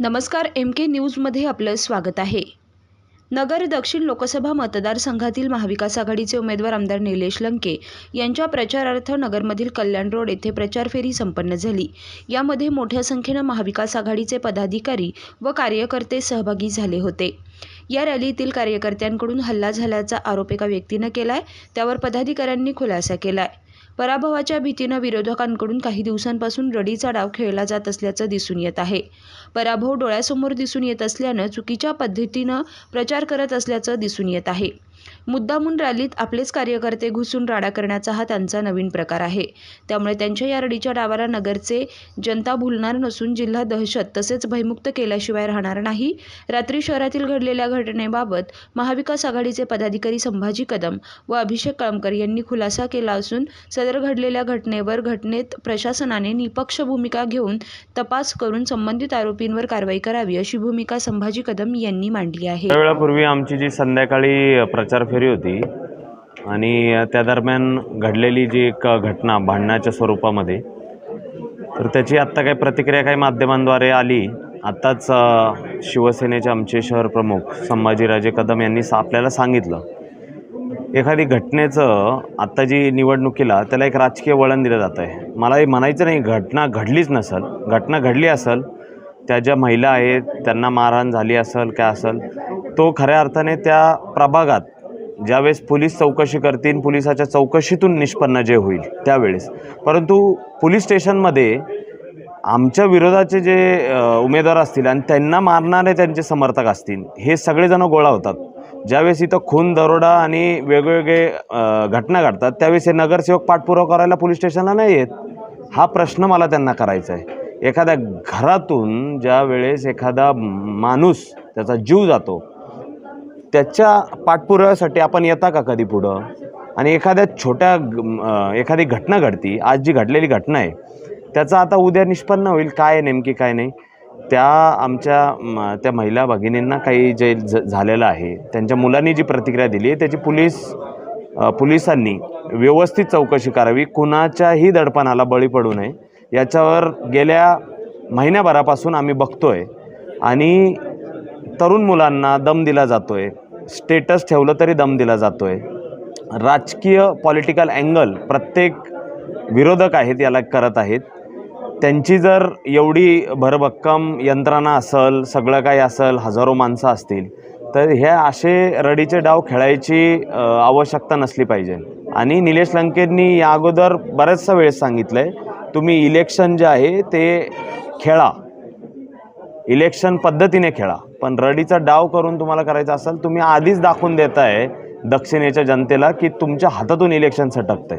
नमस्कार एम के न्यूजमध्ये आपलं स्वागत आहे. नगर दक्षिण लोकसभा मतदारसंघातील महाविकास आघाडीचे उमेदवार आमदार निलेश लंके यांच्या प्रचारार्थ नगरमधील कल्याण रोड येथे प्रचार फेरी संपन्न झाली. यामध्ये मोठ्या संख्येनं महाविकास आघाडीचे पदाधिकारी व कार्यकर्ते सहभागी झाले होते. या रॅलीतील कार्यकर्त्यांकडून हल्ला झाल्याचा आरोप एका व्यक्तीनं केलाय त्यावर पदाधिकाऱ्यांनी खुलासा केलाय. पराभवाच्या भीतीनं विरोधकांकडून काही दिवसांपासून रडीचा डाव खेळला जात असल्याचं दिसून येत आहे. पराभव डोळ्यासमोर दिसून येत असल्यानं चुकीच्या पद्धतीनं प्रचार करत असल्याचं दिसून येत आहे. मुद्दामून रॅलीत आपलेच कार्यकर्ते घुसून राडा करण्याचा हा त्यांचा नवीन प्रकार आहे. त्यामुळे त्यांच्या या रडीच्या डावाला नगरचे जनता भुलणार नसून जिल्हा दहशत तसेच भयमुक्त केल्याशिवाय राहणार नाही. रात्री शहरातील घडलेल्या घटनेबाबत महाविकास आघाडीचे पदाधिकारी संभाजी कदम व अभिषेक कळमकर यांनी खुलासा केला असून सदर घडलेल्या घटनेवर घटनेत प्रशासनाने निपक्ष भूमिका घेऊन तपास करून संबंधित आरोपींवर कारवाई करावी अशी भूमिका संभाजी कदम यांनी मांडली आहे. वेळापूर्वी आमची जी संध्याकाळी प्रचार फेरी होती. आणि त्या दरम्यान घडलेली जी एक घटना भांडणाच्या स्वरूपामध्ये तर त्याची आत्ता काही प्रतिक्रिया काही माध्यमांद्वारे आली. आत्ताच शिवसेनेचे आमचे शहर प्रमुख संभाजीराजे कदम यांनी आपल्याला सांगितलं. एखादी घटनेचं आत्ता जी निवडणुकीला त्याला एक राजकीय वळण दिलं जात आहे मला हे म्हणायचं नाही घटना घडलीच नसल घटना घडली असेल त्या ज्या महिला आहेत त्यांना मारहाण झाली असेल काय असेल तो खऱ्या अर्थाने त्या प्रभागात ज्यावेळेस पोलीस चौकशी करतील पोलिसाच्या चौकशीतून निष्पन्न जे होईल त्यावेळेस. परंतु पोलीस स्टेशनमध्ये आमच्या विरोधाचे जे उमेदवार असतील आणि त्यांना मारणारे त्यांचे समर्थक असतील हे सगळेजण गोळा होतात. ज्यावेळेस इथं खून दरोडा आणि वेगवेगळे घटना घडतात त्यावेळेस हे नगरसेवक पाठपुरावा करायला पोलीस स्टेशनला नाही येत. हा प्रश्न मला त्यांना करायचा आहे. एखाद्या घरातून ज्या वेळेस एखादा माणूस त्याचा जीव जातो त्याच्या पाठपुराव्यासाठी आपण येता का कधी पुढं? आणि एखाद्या छोट्या एखादी घटना घडती आज जी घडलेली घटना आहे त्याचा आता उद्या निष्पन्न होईल काय नेमकी काय नाही. त्या आमच्या त्या महिला भगिनींना काही जे झालेलं आहे त्यांच्या मुलांनी जी प्रतिक्रिया दिली आहे त्याची पोलीस पोलिसांनी व्यवस्थित चौकशी करावी. कुणाच्याही दडपणाला बळी पडू नये. याच्यावर गेल्या महिन्याभरापासून आम्ही बघतो आहे आणि तरुण मुलांना दम दिला जातो आहे स्टेटस ठेवलं तरी दम दिला जातो आहे राजकीय पॉलिटिकल अँगल प्रत्येक विरोधक आहेत याला करत आहेत. त्यांची जर एवढी भरभक्कम यंत्रणा असेल सगळं काही असेल हजारो माणसं असतील तर हे असे रडीचे डाव खेळायची आवश्यकता नसली पाहिजे. आणि निलेश लंकेंनी या अगोदर बऱ्याचशा वेळेस सांगितलं आहे तुम्ही इलेक्शन जे आहे ते खेळा. इलेक्शन पद्धतीने खेळा. पण रडीचा डाव करून तुम्हाला करायचा असेल तुम्ही आधीच दाखवून देताय दक्षिणेच्या जनतेला की तुमच्या हातातून इलेक्शन सटकतंय.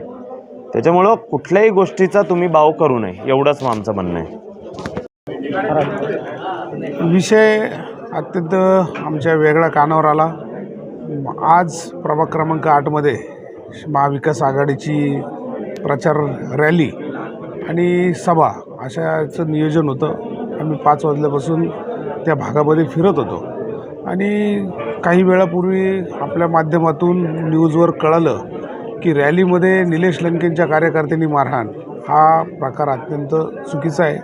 त्याच्यामुळं कुठल्याही गोष्टीचा तुम्ही बाव करू नये एवढंच आमचं म्हणणं आहे. विषय अत्यंत आमच्या वेगळ्या कानावर आला. आज प्रभाग क्रमांक आठमध्ये महाविकास आघाडीची प्रचार रॅली आणि सभा अशाचं नियोजन होतं. आम्ही पाच वाजल्यापासून त्या भागामध्ये फिरत होतो. आणि काही वेळापूर्वी आपल्या माध्यमातून न्यूजवर कळालं की रॅलीमध्ये निलेश लंकेंच्या कार्यकर्त्यांनी मारहाण. हा प्रकार अत्यंत चुकीचा आहे.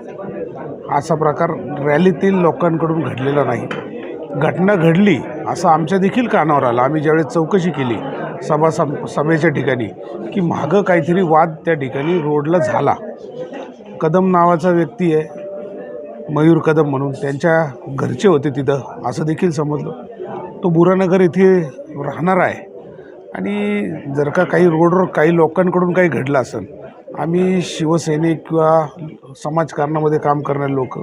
असा प्रकार रॅलीतील लोकांकडून घडलेला नाही. घटना घडली असं आमच्या देखील कानावर आलं. आम्ही ज्यावेळेस चौकशी केली सभा सम सभेच्या ठिकाणी की मागं काहीतरी वाद त्या ठिकाणी रोडला झाला. कदम नावाचा व्यक्ती आहे. मयूर कदम म्हणून त्यांच्या घरचे होते तिथं असं देखील समजलं. तो बुरानगर येथे राहणार आहे. आणि जर का काही रोडवर काही लोकांकडून काही घडलं असेल आम्ही शिवसैनिक किंवा समाजकारणामध्ये काम करणारे लोक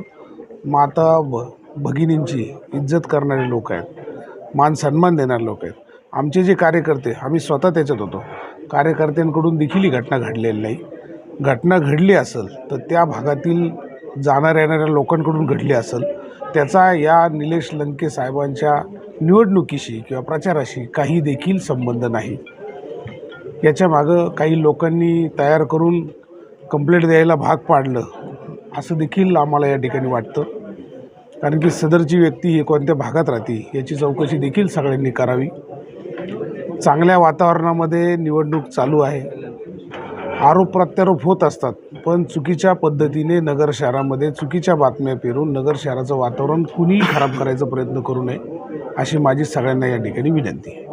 माता भ भगिनींची इज्जत करणारे लोक आहेत मान सन्मान देणारे लोक आहेत. आमचे जे कार्यकर्ते आम्ही स्वतः त्याच्यात होतो. कार्यकर्त्यांकडून देखील ही घटना घडलेली नाही. घटना घडली असेल तर त्या भागातील जाणाऱ्या येणाऱ्या लोकांकडून घडली असेल त्याचा या निलेश लंके साहेबांच्या निवडणुकीशी किंवा प्रचाराशी काही देखील संबंध नाही. याच्या मागं काही लोकांनी तयार करून कंप्लेंट द्यायला भाग पाडलं असं देखील आम्हाला या ठिकाणी वाटतं. कारण की सदरची व्यक्ती ही कोणत्या भागात राहते याची चौकशी देखील सगळ्यांनी करावी. चांगल्या वातावरणामध्ये निवडणूक चालू आहे. आरोप प्रत्यारोप होत असतात. पण चुकीच्या पद्धतीने नगर शहरामध्ये चुकीच्या बातम्या पेरून नगर शहराचं वातावरण कुणीही खराब करायचा प्रयत्न करू नये अशी माझी सगळ्यांना या ठिकाणी विनंती आहे.